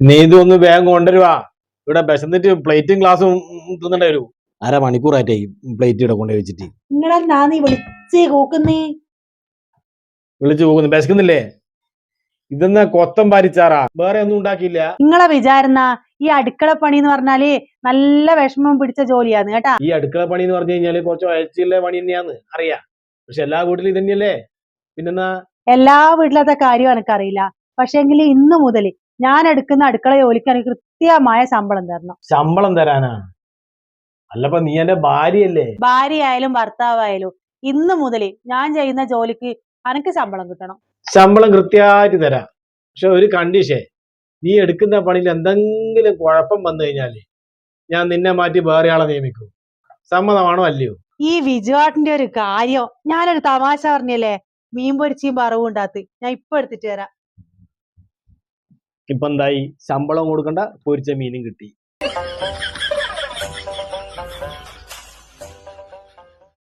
നീ ഇതൊന്ന് വേഗം കൊണ്ടുവരുവാ. ഇവിടെ വിശന്നിട്ട് പ്ലേറ്റും ഗ്ലാസും തിന്നണ്ടേ വരൂ. അര മണിക്കൂറായിട്ടേ പ്ലേറ്റ് ഇവിടെ കൊണ്ടുപോയി വെച്ചിട്ട്. നിങ്ങളെന്താ നീ വിളിച്ചേ കൂക്കുന്നേ? വിളിച്ചു പോകുന്നു വിശക്കുന്നില്ലേ? ഇതെന്നാ കൊത്തം പാരിച്ചാറാ? വേറെ ഒന്നും ഉണ്ടാക്കിയില്ല. നിങ്ങളെ വിചാരുന്ന ഈ അടുക്കള പണി എന്ന് പറഞ്ഞാൽ നല്ല വിഷമം പിടിച്ച ജോലിയാണ് കേട്ടാ. ഈ അടുക്കള പണി എന്ന് പറഞ്ഞു കഴിഞ്ഞാൽ കുറച്ച് അയച്ചില്ല പണി തന്നെയാന്ന് അറിയാം. പക്ഷെ എല്ലാ വീട്ടിലും ഇത് തന്നെയല്ലേ പിന്നെന്നാ? എല്ലാ വീട്ടിലത്തെ കാര്യം എനിക്കറിയില്ല. പക്ഷെങ്കിൽ ഇന്ന് മുതൽ ഞാൻ എടുക്കുന്ന അടുക്കള ജോലിക്ക് എനിക്ക് കൃത്യമായ ശമ്പളം തരണം. ശമ്പളം തരാനാ? അല്ലപ്പ നീ എന്റെ ഭാര്യയല്ലേ? ഭാര്യ ആയാലും ഭർത്താവായാലും ഇന്ന് മുതൽ ഞാൻ ചെയ്യുന്ന ജോലിക്ക് എനിക്ക് ശമ്പളം കിട്ടണം. ശമ്പളം കൃത്യമായിട്ട് തരാം. പക്ഷെ ഒരു കണ്ടീഷൻ നീ എടുക്കുന്ന പണിയിൽ എന്തെങ്കിലും കുഴപ്പം വന്നു കഴിഞ്ഞാൽ ഞാൻ നിന്നെ മാറ്റി വേറെ ആളെ നിയമിക്കും. സമ്മതമാണോ അല്ലയോ? ഈ വിജുവാട്ടിന്റെ ഒരു കാര്യം ഞാനൊരു തമാശ പറഞ്ഞല്ലേ? മീൻ പൊരിച്ചിയും പറവും ഉണ്ടാത്ത്. ഞാൻ ഇപ്പൊ എടുത്തിട്ട് വരാം. ഇപ്പൊ എന്തായി? ശമ്പളം കൊടുക്കണ്ട പൊരിച്ച മീനും കിട്ടി.